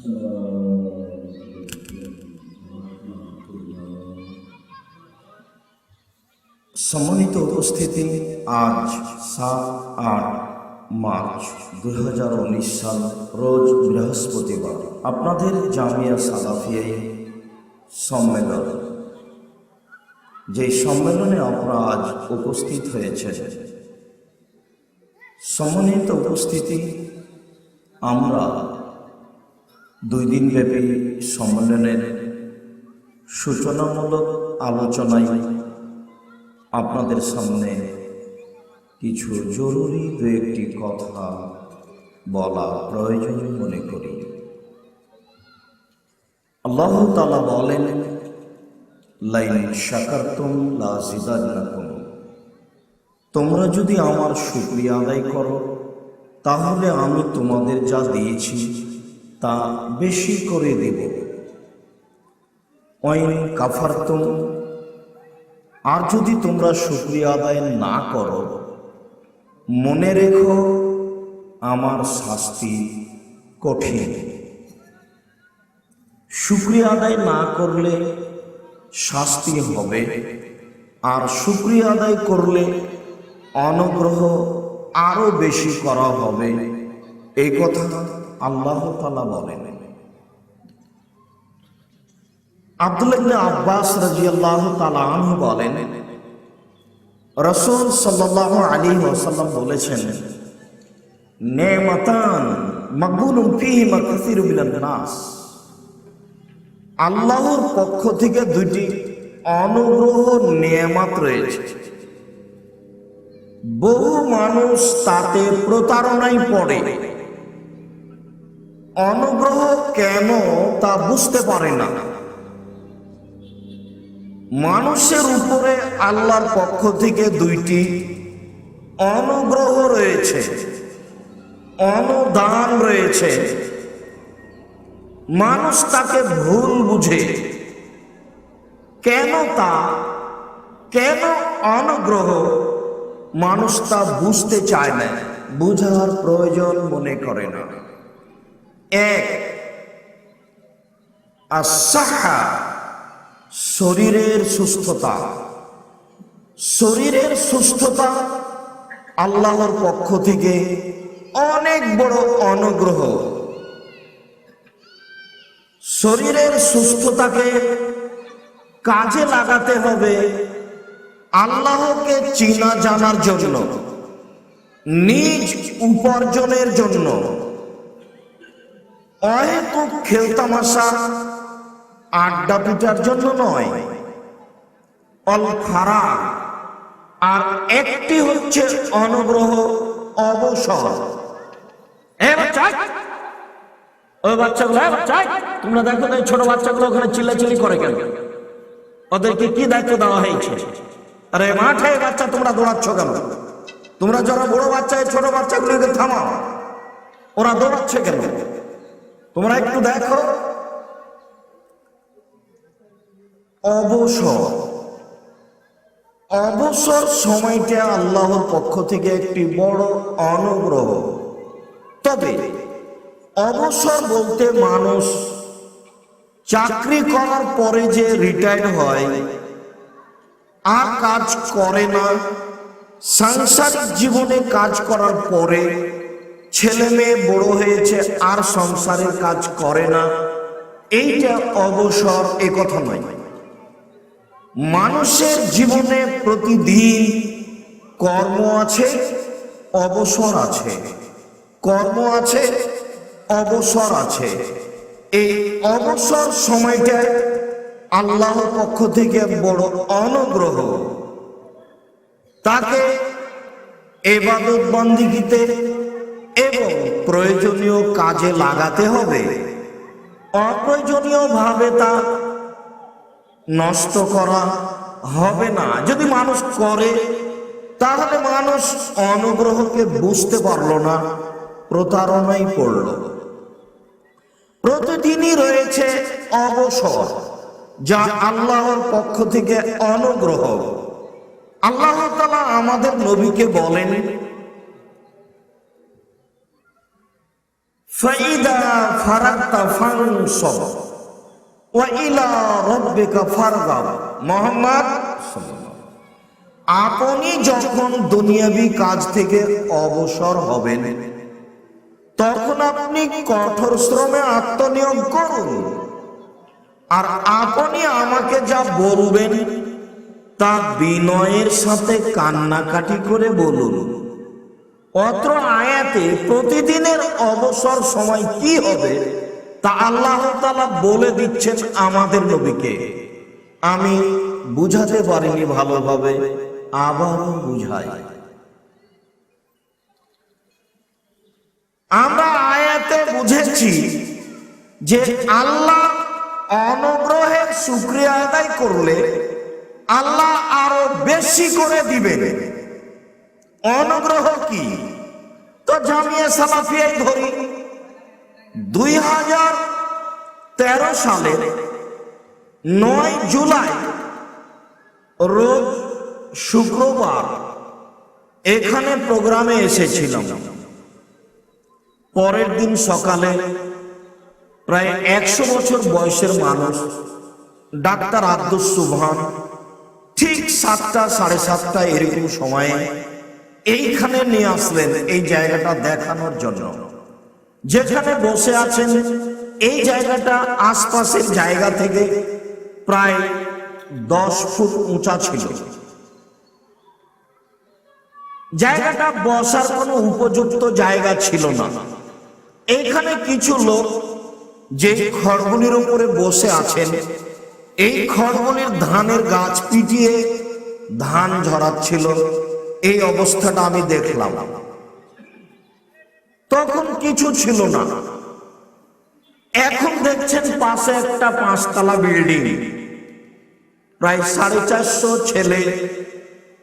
সম্মানিত উপস্থিতি, আজ সাত আট মার্চ দুই হাজার উনিশ সাল, রোজ বৃহস্পতিবার। আপনাদের জামিয়া সালাফিয়াই সম্মেলন। যে সম্মেলনে আপনারা আজ উপস্থিত হয়েছে সম্মানিত উপস্থিতি, আমরা দুই দিন ব্যাপী সম্মেলনের সূচনামূলক আলোচনায় আপনাদের সামনে কিছু জরুরি দু একটি কথা বলা প্রয়োজন মনে করি। আল্লাহ তালা বলেন, লাইন শাকারতুম লাজিদান্নাকুম তোমরা যদি আমার শুক্রিয়া আদায় করো, তাহলে আমি তোমাদের যা দিয়েছি তা বেশি করে দেব। ওয়াইন কাফারতুম, আর যদি তোমরা শুক্রিয়া আদায় না করো, মনে রেখো আমার শাস্তি কঠিন। শুক্রিয়া আদায় না করলে শাস্তি হবে, আর শুক্রিয়া আদায় করলে অনুগ্রহ আরও বেশি করা হবে। এই কথা আল্লাহ তালা বলেন। আব্দুল্লাহ আব্বাস রাজিয়াল্লাহ তালা আনহু বলেন, রসুল সাল্লাহ আলী ওসাল্লাম বলেছেন নেমাতান মকবুলুম ফিহিমা কাসীরু নাস। আল্লাহর পক্ষ থেকে দুটি অনুগ্রহ নিয়ামত রয়েছে। বহু মানুষ তাতে প্রতারণায় পড়ে। অনুগ্রহ কেন তা বুঝতে পারে না। মানুষের উপরে আল্লাহর পক্ষ থেকে দুইটি অনুগ্রহ রয়েছে, অনুদান রয়েছে। মানুষ তাকে ভুল বুঝে। কেন তা, কেন অনুগ্রহ, মানুষ তা বুঝতে চায় না, বুঝার প্রয়োজন মনে করে না। এক আসাহা শরীরের সুস্থতা। শরীরের সুস্থতা আল্লাহর পক্ষ থেকে অনেক বড় অনুগ্রহ। শরীরের সুস্থতাকে কাজে লাগাতে হবে আল্লাহকে চিনা জানার জন্য, নিজ উপার্জনের জন্য। অহেতুক খেলতামাশা আড্ডা পিটার জন্য নয়। অল ফারা আর একটি হচ্ছে অনুগ্রহ, অবসর। ওই বাচ্চাগুলো তোমরা দেখো এই ছোট বাচ্চাগুলো ওখানে চিল্লাচিল্লি করে কেন? ওদেরকে কি দায়িত্ব দেওয়া হয়েছে? আরে মাঠে বাচ্চা তোমরা দৌড়াচ্ছ কেন? তোমরা যারা বড় বাচ্চা ছোট বাচ্চাগুলোকে থামাও। ওরা দৌড়াচ্ছে কেন? তোমরা একটু দেখো। অবসর। অবসর সময়টা আল্লাহর পক্ষ থেকে একটি বড় অনুগ্রহ। তবে অবসর বলতে মানুষ চাকরি করার পরে যে রিটায়ার্ড হয়, আর কাজ করে না, সাংসারিক জীবনে কাজ করার পরে ছেলে মেয়ে বড় হয়েছে, আর সংসারের কাজ করে না। এইটা অবসর, এ কথা নয়। মানুষের জীবনে প্রতিদিন কর্ম আছে, অবসর আছে। কর্ম আছে, অবসর আছে। এই অবসর সময়টা আল্লাহর পক্ষ থেকে বড় অনুগ্রহ। তাকে এবাদত বন্দিগিতে এবং প্রয়োজনীয় কাজে লাগাতে হবে। অপ্রয়োজনীয় ভাবে তা নষ্ট করা হবে না। যদি মানুষ করে, তাহলে মানুষ অনুগ্রহকে বুঝতে পারল না প্রতারণায় পড়ল। প্রতিদিনই রয়েছে অবসর, যা আল্লাহর পক্ষ থেকে অনুগ্রহ। আল্লাহ তালা আমাদের নবীকে বলেন ফারাক্তা আপনি যখন দুনিয়াবি কাজ থেকে অবসর হবেন, তখন আপনি কঠোর শ্রমে আত্মনিয়োগ করুন। আর আপনি আমাকে যা বলবেন, তা বিনয়ের সাথে কান্নাকাটি করে বলুন। অত্র আয়াতে প্রতিদিনের অবসর সময় কি হবে, তা আল্লাহ তাআলা বলে দিচ্ছেন আমাদের নবীকে। আমি বুঝাতে পারিনি ভালোভাবে, আবারও বুঝাই। আমরা আয়াতে বুঝেছি যে আল্লাহ অনুগ্রহের শুক্রিয়া আদায় করলে আল্লাহ আরও বেশি করে দিবেন। অনুগ্রহ কি? তো জামিয়া সালাফিয়াই ধরি। দুই হাজার তেরো সালে নয় জুলাই, রোজ শুক্রবার এখানে প্রোগ্রামে এসেছিলাম। পরের দিন সকালে প্রায় একশো বছর বয়সের মানুষ, ডাক্তার আব্দুস সুবহান, ঠিক সাতটা, সাড়ে সাতটা এরকম সময়ে এইখানে নিয়ে আসলেন এই জায়গাটা দেখানোর জন্য। যেখানে বসে আছেন, এই জায়গাটা আশপাশের জায়গা থেকে প্রায় দশ ফুট উঁচা ছিল। জায়গাটা বসার কোনো উপযুক্ত জায়গা ছিল না। এইখানে কিছু লোক যে খড়গুলির উপরে বসে আছেন, এই খড়গুলির ধানের গাছ পিটিয়ে ধান ঝরাচ্ছিল। এই অবস্থাটা আমি দেখলাম। তখন কিছু ছিল না। এখন দেখছেন পাশে একটা পাঁচতলা বিল্ডিং। প্রায় সাড়ে চারশো ছেলে,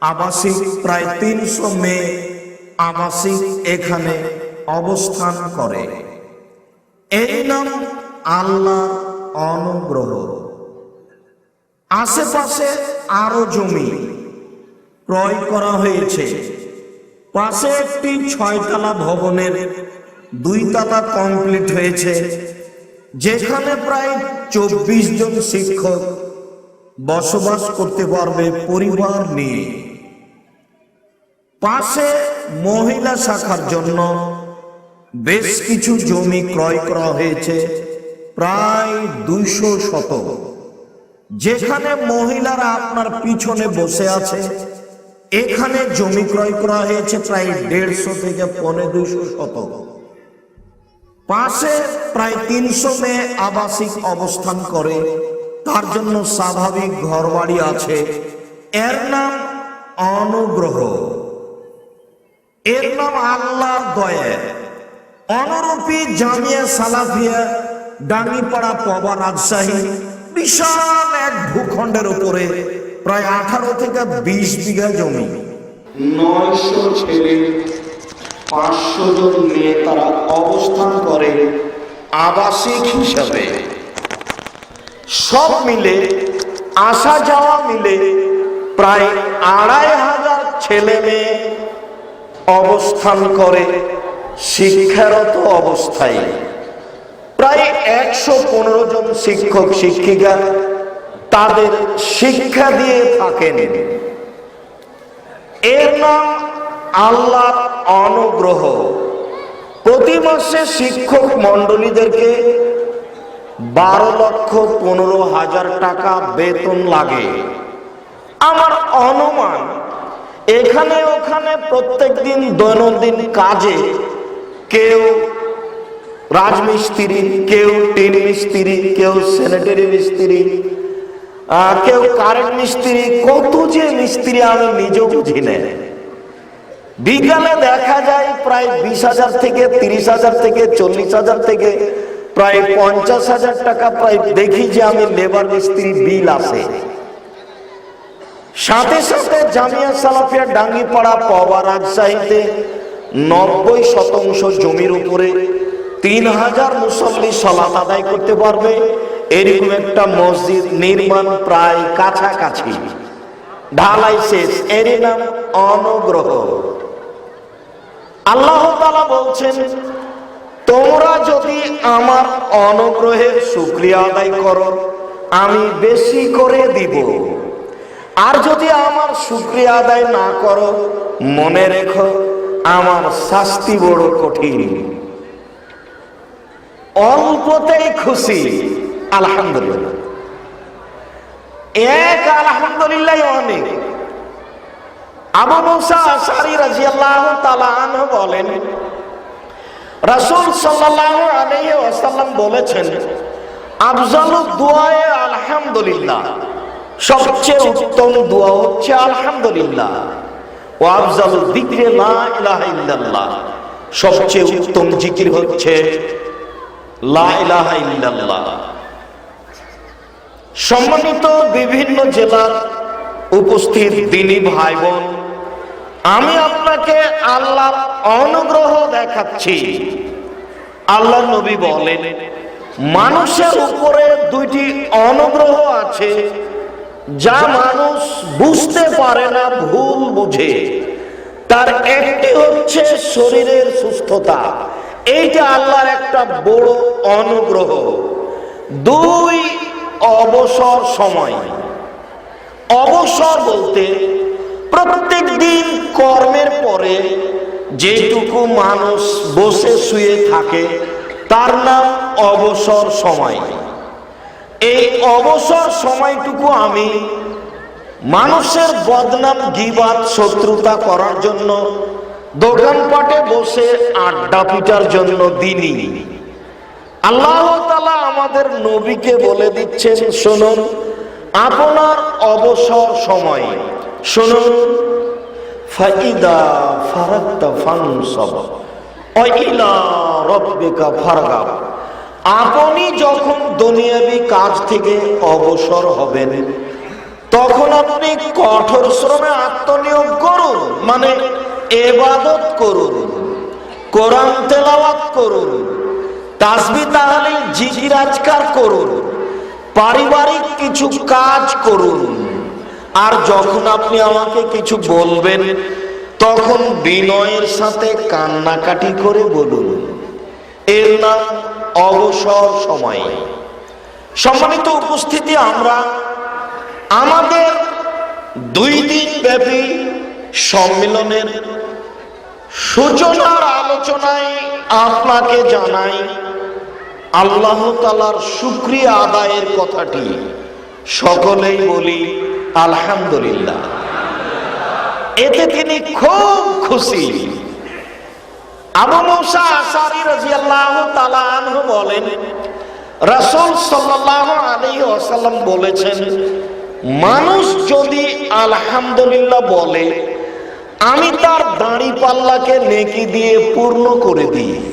আবাসিক, প্রায় তিনশো মেয়ে আবাসিক এখানে অবস্থান করে। এই নাম আল্লাহ অনুগ্রহ। আশেপাশে আরও জমি। ক্রয় করা হয়েছে। পাশে একটি ছয়তলা ভবনের দুই তালা কমপ্লিট হয়েছে, যেখানে প্রায় চব্বিশ জন শিক্ষক বসবাস করতে পারবে পরিবার নিয়ে। পাশে মহিলা শাখার জন্য বেশ কিছু জমি ক্রয় করা হয়েছে, প্রায় দুইশো শতক, যেখানে মহিলারা আপনার পিছনে বসে আছে। এখানে জমি ক্রয় করা হয়েছে প্রায় দেড়শো থেকে পনে দুইশো শতক। পাশে প্রায় তিনশো মেয়ে আবাসিক অবস্থান করে, তার জন্য স্বাভাবিক ঘরবাড়ি আছে। এর নাম অনুগ্রহ। এর নাম আল্লাহর দয়া। অনুরূপী জামিয়া সালাফিয়া, ডাঙ্গিপাড়া পবা রাজশাহী, বিশাল এক ভূখণ্ডের উপরে প্রায় আঠারো থেকে বিশ বিঘা জমি। নয়শো ছেলে, পাঁচশো জন মেয়ে তারা অবস্থান করে আবাসিক হিসাবে। সব মিলে, আসা যাওয়া মিলে প্রায় আড়াই হাজার ছেলে মেয়ে অবস্থান করে শিক্ষারত অবস্থায়। প্রায় একশো পনেরো জন শিক্ষক, শিক্ষিকা তাদের শিক্ষা দিয়ে থাকেন এর নাম আল্লাহ অনুগ্রহ। প্রতি মাসে শিক্ষক মন্ডলীদেরকে বারো লক্ষ পনেরো হাজার টাকা বেতন লাগে। আমার অনুমান, এখানে ওখানে প্রত্যেক দিন দৈনন্দিন কাজে কেউ রাজমিস্ত্রি, কেউ টিন মিস্ত্রি, কেউ স্যানিটারি মিস্ত্রি কেউ কারেন্ট মিস্ত্রি, কত যে মিস্ত্রি আমি নিজেও বুঝি না বিজ্ঞানে দেখা যায় প্রায় বিশ হাজার থেকে তিরিশ হাজার থেকে চল্লিশ হাজার থেকে প্রায় পঞ্চাশ হাজার টাকা প্রায় দেখি যে আমি লেবার মিস্ত্রি বিল আসে সাথে সাথে জামিয়া সালাফিয়া ডাঙ্গিপাড়া পবা রাজশাহীতে নব্বই শতাংশ জমির উপরে তিন হাজার মুসল্লি সলাত আদায় করতে পারবে। এরকম একটা মসজিদ নির্মাণ প্রায় কাছাকাছি। ঢালাই শেষ, এরই নাম অনুগ্রহ। আল্লাহ তাআলা বলছেন, তোমরা যদি আমার অনুগ্রহের শুক্রিয়া আদায় করো, আমি বেশি করে দিব। আর যদি আমার শুক্রিয়া আদায় না করো, মনে রেখো, আমার শাস্তি বড় কঠিন। অল্পতেই খুশি। আলহামদুলিল্লাহ। এক আলহামদুলিল্লাহ অনেক। আবু মুসা আশারি রাজিয়াল্লাহু তাআলা আনহু বলেন, রাসূল সাল্লাল্লাহু আলাইহি ওয়াসাল্লাম বলেছেন আফজালু দুআয়ে আলহামদুলিল্লাহ, সবচেয়ে উত্তম দোয়া হচ্ছে আলহামদুলিল্লাহ। ও আফজালু যিকরে লা ইলাহা ইল্লাল্লাহ, সবচেয়ে উত্তম জিকির হচ্ছে লা ইলাহা ইল্লাল্লাহ। সম্মানিত বিভিন্ন জেলার উপস্থিত দিনী ভাই বোন আমি আপনাকে আল্লাহর অনুগ্রহ দেখাচ্ছি। আল্লাহ নবী বলেন, মানুষের উপরে দুইটি অনুগ্রহ আছে, যা মানুষ বুঝতে পারে না, ভুল বুঝে। তার একটি হচ্ছে শরীরের সুস্থতা। এইটা আল্লাহর একটা বড় অনুগ্রহ। দুই অবসর সময়। অবসর বলতে প্রত্যেক দিন কর্মের পরে যেটুকু মানুষ বসে শুয়ে থাকে, তার নাম অবসর সময়। এই অবসর সময়টুকু আমি মানুষের বদনাম, গিবাদ, শত্রুতা করার জন্য দোকানপাটে বসে আড্ডা পিটার জন্য দিনই। আল্লাহ তালা আমাদের নবীকে বলে দিচ্ছেন, শুনুন, আপনার অবসর সময়, শুনুন, ফাইদা ফারাক্তা ফানসব অইলা রব্বিকা ফারগাব, আপনি যখন দুনিয়াবি কাজ থেকে অবসর হবেন, তখন আপনি কঠোর শ্রমে আত্মনিয়োগ করুন মানে এবাদত করুন, কোরআন তেলাওয়াত করুন তাসবি তাহলে জিকির আজকার করুন, পারিবারিক কিছু কাজ করুন। আর যখন আপনি আমাকে কিছু বলবেন, তখন বিনয়ের সাথে কান্নাকাটি করে বলুন, এর নাম অবসর সময়। সম্মানিত উপস্থিতি, আমরা আমাদের দুই দিন ব্যাপী সম্মেলনের সূচনার আলোচনায় আপনাকে জানাই আল্লাহ তালার শুক্রিয়া আদায়ের কথাটি সকলেই বলি, আলহামদুলিল্লাহ। এতে তিনি খুব খুশি। বলেন বলেছেন, মানুষ যদি আলহামদুলিল্লাহ আমি তার দাড়ি পাল্লাকে নেকি দিয়ে পূর্ণ করে দিই।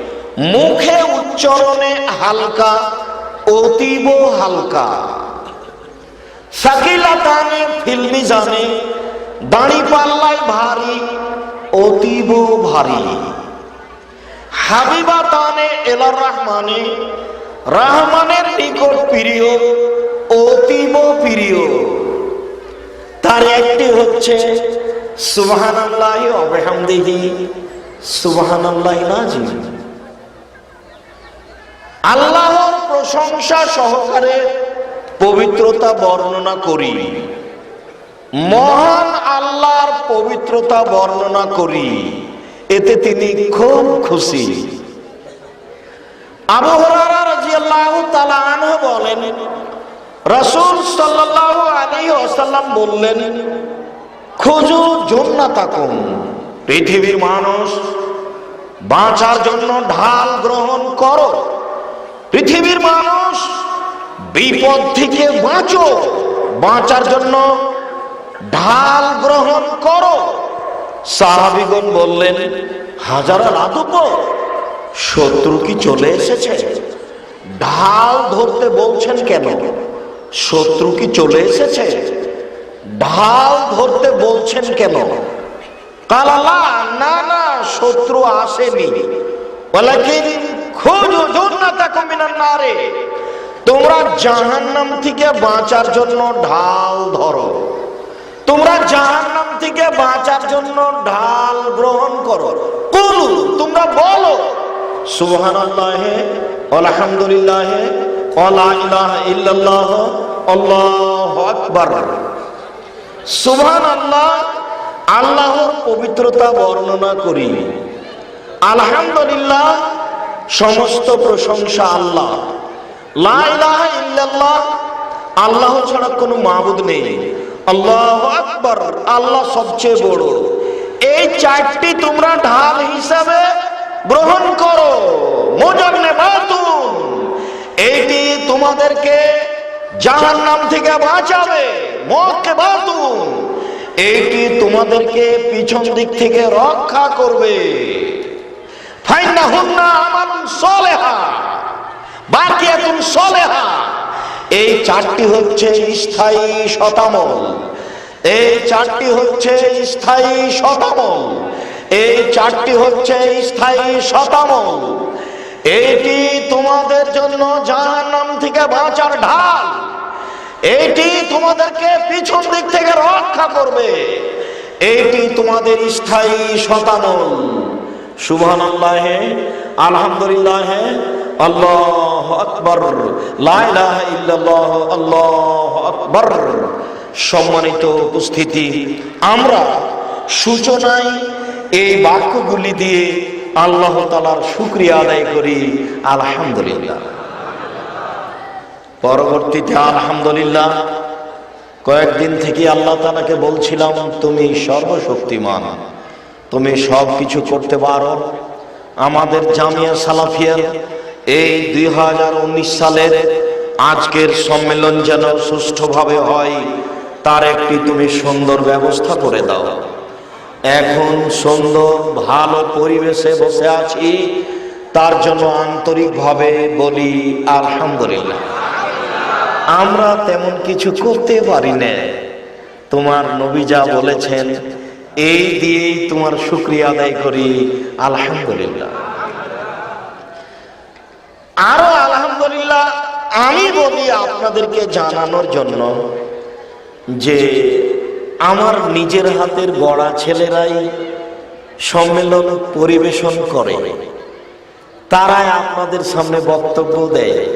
মুখে উচ্চারণে হালকা, অতীব হালকা। সাকিলাতানে ফিল্মি জানে দাড়ি পাল্লায় ভারী, অতীব ভারী। হাবিবা তানে এলার রহমানে, রহমানের নিকট প্রিয়, অতীব প্রিয়। তার একটি হচ্ছে সুবহান আল্লাহ অবহামদিহি সুবহান আল্লাহ নাজিম। আল্লাহর প্রশংসা সহকারে পবিত্রতা বর্ণনা করি। মহান আল্লাহর পবিত্রতা বর্ণনা করি। এতে তিনি খুব খুশি। বলেন, রাসূল সাল্লাল্লাহু আলাইহি ওয়াসাল্লাম বললেন, খুঁজু পৃথিবীর মানুষ বাঁচার জন্য ঢাল গ্রহণ করো। পৃথিবীর মানুষ বিপদ থেকে বাঁচো, বাঁচার জন্য ঢাল গ্রহণ করো। সাহাবিগণ বললেন, হাজারা রাতব শত্রু কি চলে এসেছে? ঢাল ধরতে বলছেন কেন? শত্রু কি চলে এসেছে? ঢাল ধরতে বলছেন কেন? কালালা না না, শত্রু আসেনি। ওয়ালাকিন খুঁজো জান্নাতাকুম মিনান নারে। তোমরা জাহান্নাম থেকে বাঁচার জন্য ঢাল ধরো। তোমরা জাহান্নাম থেকে বাঁচার জন্য ঢাল গ্রহণ করো। কুলু, তোমরা বলো, সুবহানাল্লাহ, আলহামদুলিল্লাহ ওয়ালা ইলাহা ইল্লাল্লাহ, আল্লাহু আকবার। সুবহানাল্লাহ, আল্লাহর পবিত্রতা বর্ণনা করি। আলহামদুলিল্লাহ সমস্ত প্রশংসা আল্লাহ। আল্লাহ ছাড়া কোনো মাবুদ নেই। আল্লাহ আকবার, আল্লাহ সবচেয়ে বড়। এই চারটি তোমরা ঢাল হিসাবে গ্রহণ করো। এইটি তোমাদেরকে জাহান্নাম থেকে বাঁচাবে। মক্কে বাতুন। এইটি তোমাদেরকে পিছন দিক থেকে রক্ষা করবে। ফাইন্না হুন্না আমার সলেহা বাকিয়াতুন সলেহা। এই চারটি হচ্ছে স্থায়ী শতামল এই চারটি হচ্ছে স্থায়ী শতামল এই চারটি হচ্ছে স্থায়ী শতামল এটি তোমাদের জন্য জাহান্নাম থেকে বাঁচার ঢাল। এটি তোমাদেরকে পিছন দিক থেকে রক্ষা করবে। এটি তোমাদের স্থায়ী শতামল সম্মানিত উপস্থিতি, আমরা সূচনায় এই বাক্যগুলি দিয়ে আল্লাহ তালার শুক্রিয়া আদায় করি, আলহামদুলিল্লাহ। পরবর্তীতে আলহামদুলিল্লাহ, কয়েকদিন থেকে আল্লাহ তালাকে বলছিলাম, তুমি সর্বশক্তিমান। তুমি সব কিছু করতে পারো। আমাদের জামিয়া সালাফিয়ার এই দুই হাজার উনিশ সালের আজকের সম্মেলন যেন সুষ্ঠুভাবে হয়, তার একটি তুমি সুন্দর ব্যবস্থা করে দাও। এখন সুন্দর, ভালো পরিবেশে বসে আছি, তার জন্য আন্তরিকভাবে বলি আলহামদুলিল্লাহ। আমরা তেমন কিছু করতে পারি না তোমার নবী যা বলেছেন এই দিয়েই তোমার শুক্রিয়া আদায় করি, আলহামদুলিল্লাহ। আরও আলহামদুলিল্লাহ, আমি বলি আপনাদেরকে জানানোর জন্য যে আমার নিজের হাতের গড়া ছেলেরাই সম্মেলন পরিবেশন করে। তারাই আপনাদের সামনে বক্তব্য দেয়।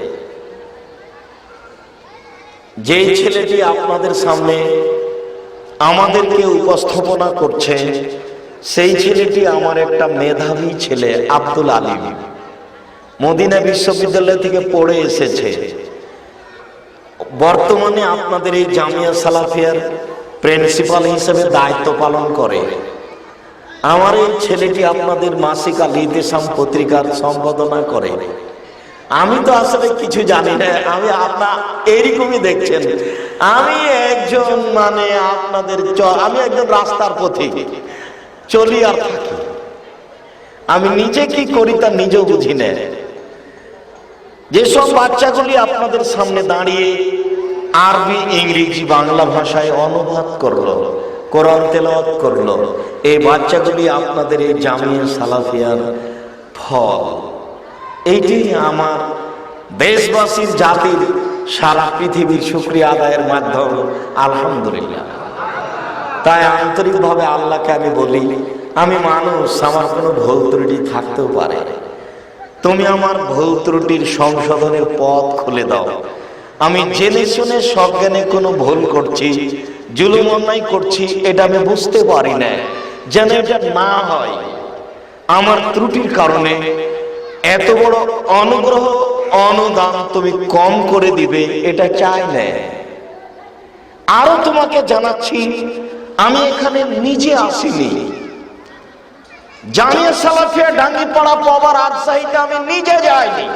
যে ছেলেটি আপনাদের সামনে আমাদেরকে উপস্থাপনা করছে সেই ছেলেটি আমার একটা মেধাবী ছেলে, আব্দুল আলিম। মদিনা বিশ্ববিদ্যালয় থেকে পড়ে এসেছে। বর্তমানে আপনাদের এই জামিয়া সালাফিয়ার প্রিন্সিপাল হিসেবে দায়িত্ব পালন করে। আমার এই ছেলেটি আপনাদের মাসিক আল পত্রিকার সম্পাদনা করে। আমি তো আসলে কিছু জানি না, আমি আপনার এরকমই দেখছেন। আমি একজন মানে আপনাদের আমি একজন রাস্তার পথে চলি আর থাকি। আমি নিজে কি করি তা নিজেও বুঝি না। যেসব বাচ্চাগুলি আপনাদের সামনে দাঁড়িয়ে আরবি, ইংরেজি, বাংলা ভাষায় অনুবাদ করল, কোরআন তেলাওয়াত করল, এই বাচ্চাগুলি আপনাদের এই জামিয়া সালাফিয়ার ফল। এইটি আমার দেশবাসীর জাতির সারা পৃথিবীর শুক্রিয়া আদায়ের মাধ্যম, আলহামদুলিল্লাহ। তাই আন্তরিকভাবে আল্লাহকে আমি বলি, আমি মানুষ, আমার কোনো ভুল ত্রুটি থাকতেও পারে। তুমি আমার ভুল ত্রুটির সংশোধনের পথ খুলে দাও। আমি জেনে শুনে সজ্ঞানে কোনো ভুল করছি, জুলুম অন্যায় করছি, এটা আমি বুঝতে পারি না। যেন এটা না হয়, আমার ত্রুটির কারণে এত বড় অনুগ্রহ, অনুদান তুমি কম করে দিবে, এটা চাই আরও তোমাকে জানাচ্ছি, আমি এখানে নিজে আসিনি। জামিয়া সালাফিয়া ডাঙ্গিপাড়া পাওয়ার রাজশাহীতে আমি নিজে যাইনি।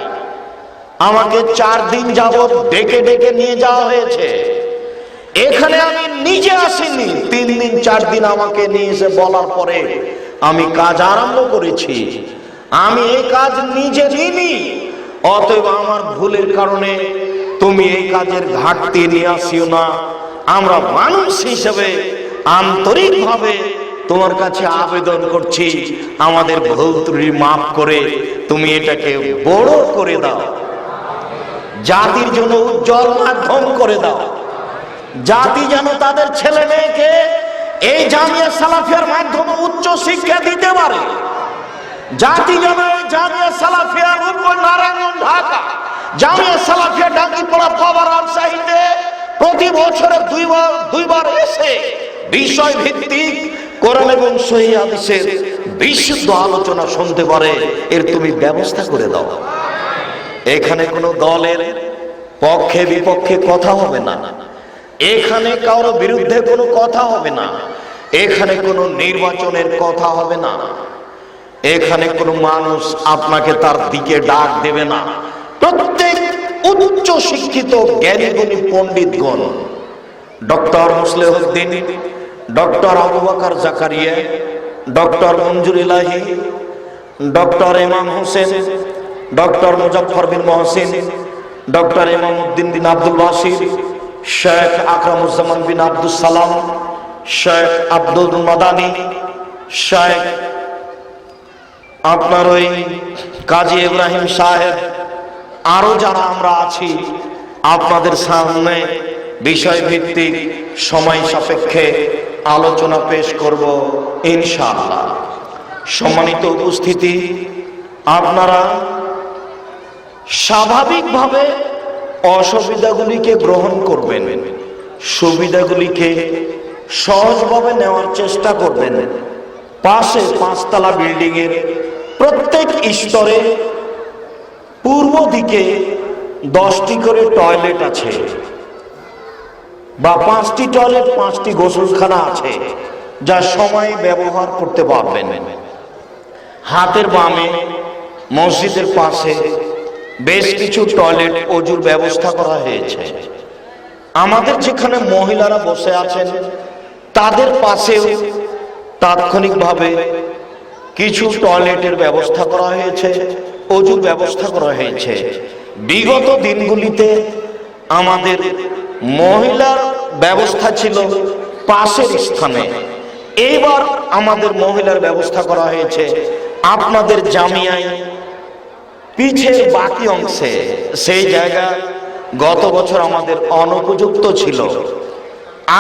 আমাকে চার দিন যাবত ডেকে ডেকে নিয়ে যাওয়া হয়েছে। এখানে আমি নিজে আসিনি, তিন দিন, চার দিন আমাকে নিয়ে এসে বলার পরে আমি কাজ আরম্ভ করেছি। আমি এই কাজ নিজে নিইনি অতএব আমার ভুলের কারণে তুমি এই কাজের ঘাটতি নিয়ে আসিও না। আমরা মানুষ হিসেবে আন্তরিকভাবে তোমার কাছে আবেদন করছি, আমাদের ভুল ত্রুটি মাফ করে তুমি এটাকে বড় করে দাও। জাতির জন্য উজ্জ্বল মাধ্যম করে দাও। জাতি যেন তাদের ছেলে মেয়েকে এই জামিয়া সালাফিয়ার মাধ্যমে উচ্চ শিক্ষা দিতে পারে। জাতি এই জামিয়া সালাফিয়ার উপর নারায়ণ ঢাকা। জামিয়া সালাফিয়া ডাকিপাড়া পাওয়ার রাজশাহীতে প্রতি বছরে দুইবার দুইবার এসে বিষয় ভিত্তিক কোরআন এবং সহি হাদিসের বিশুদ্ধ আলোচনা শুনতে পারে। এর তুমি ব্যবস্থা করে দাও। এখানে কোনো দলের পক্ষে বিপক্ষে কথা হবে না। এখানে কারও বিরুদ্ধে কোনো কথা হবে না। এখানে কোনো নির্বাচনের কথা হবে না। এখানে কোনো মানুষ আপনাকে তার দিকে ডাক দেবে না। প্রত্যেক উচ্চ শিক্ষিত জ্ঞানী গুণী পণ্ডিতগণ, doctor Muslehuddin doctor Abu Bakar Zakaria, doctor Manzur Elahi, doctor Imam Hossain, doctor Muzaffar bin Mohsin, doctor Imam Uddin bin Abdul বাসির শেখ আকরামুজ্জামান বিন আব্দুল সালাম, শেখ আব্দুল মাদানি, শেখ আপনার ওই কাজী ইব্রাহিম সাহেব, আরও যারা আমরা আছি, আপনাদের সামনে বিষয় ভিত্তিক সময় সাপেক্ষে আলোচনা পেশ করব ইনশাআল্লাহ। সম্মানিত উপস্থিতি, আপনারা স্বাভাবিকভাবে অসুবিধাগুলিকে গ্রহণ করবেন, সুবিধাগুলিকে সহজভাবে নেওয়ার চেষ্টা করবেন। পাশে পাঁচতলা বিল্ডিং এর প্রত্যেক স্তরে পূর্ব দিকে দশটি করে টয়লেট আছে বা পাঁচটি টয়লেট, পাঁচটি গোসলখানা আছে যা সময় ব্যবহার করতে পারবেন। হাতের বামে, মসজিদের পাশে বেশ কিছু টয়লেট অজুর ব্যবস্থা করা হয়েছে। আমাদের যেখানে মহিলারা বসে আছেন, তাদের পাশেও তাৎক্ষণিকভাবে কিছু টয়লেটের ব্যবস্থা করা হয়েছে, অজুর ব্যবস্থা করা হয়েছে। বিগত দিনগুলিতে আমাদের মহিলার ব্যবস্থা ছিল পাশের স্থানে। এইবার আমাদের মহিলার ব্যবস্থা করা হয়েছে আপনাদের জামিয়ায় পিছের বাকি অংশে। সেই জায়গা গত বছর আমাদের অনুপযুক্ত ছিল।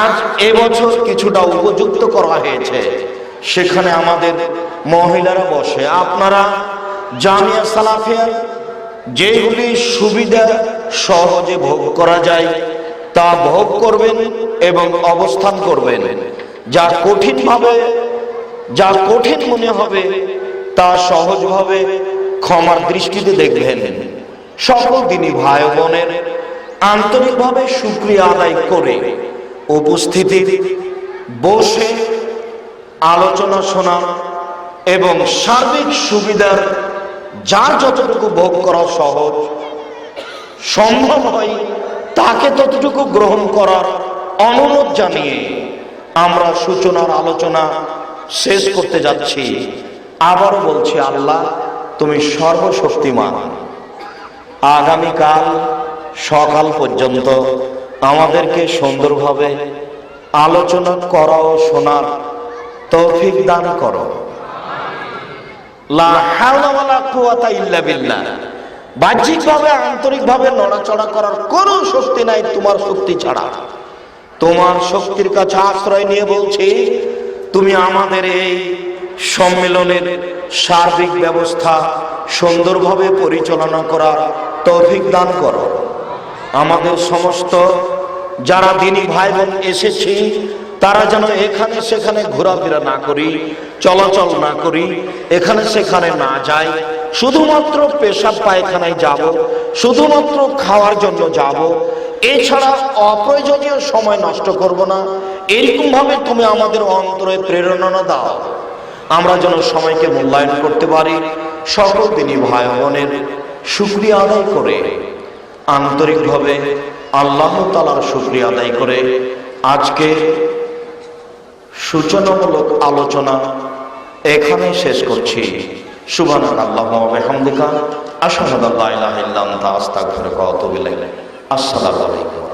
আজ এবছর কিছুটা উপযুক্ত করা হয়েছে। সেখানে আমাদের মহিলারা বসে। আপনারা জামিয়া সালাফিয়ার যেগুলি সুবিধা সহজে ভোগ করা যায়, তা ভোগ করবেন এবং অবস্থান করবেন। যা কঠিনভাবে যা কঠিন মনে হবে, তা সহজভাবে ক্ষমার দৃষ্টিতে দেখবেন। সকল দিনই ভাই বোনের আন্তরিকভাবে সুক্রিয়া আদায় করে উপস্থিতির বসে আলোচনা শোনা এবং সার্বিক সুবিধার যার যতটুকু ভোগ করা সহজ, সম্ভব হয় তাকে ততটুকু গ্রহণ করার অনুরোধ জানিয়ে আমরা সূচনার আলোচনা শেষ করতে যাচ্ছি। আবার বলছি, আল্লাহ, তুমি সর্বশক্তিমান। আগামীকাল সকাল পর্যন্ত আমাদেরকে সুন্দরভাবে আলোচনা করা ও শোনার তৌফিক দান করো। বাহ্যিকভাবে, আন্তরিকভাবে নড়াচড়া করার কোনো শক্তি নাই তোমার শক্তি ছাড়া। তোমার শক্তির কাছে আশ্রয় নিয়ে বলছি, তুমি আমাদের এই সম্মেলনের সার্বিক ব্যবস্থা সুন্দরভাবে পরিচালনা করার তৌফিক দান করো। আমাদের সমস্ত, যারা দিনী ভাই বোন এসেছি তারা যেন এখানে সেখানে ঘোরাফেরা না করি, চলাচল না করি, এখানে সেখানে না যাই, শুধুমাত্র পেশাব পায়খানায় যাব, শুধুমাত্র খাওয়ার জন্য যাব, এছাড়া অপ্রয়োজনীয় সময় নষ্ট করব না। এরকম ভাবে তুমি আমাদের অন্তরে প্রেরণা দাও। আমরা যেন সময়কে মূল্যায়ন করতে পারি, সকল দিনই ভাই বোনের শুক্রিয়া আদায় করে। আন্তরিকভাবে আল্লাহ তালার শুক্রিয়া আদায় করে। আজকে সূচনামূলক আলোচনা এখানে শেষ করছি। সুবহানাক আল্লাহুম্মা ওয়া বিহামদিকা, আশহাদু আল্লা ইলাহা আস্তাক ইলাইক। আসসালামু আলাইকুম।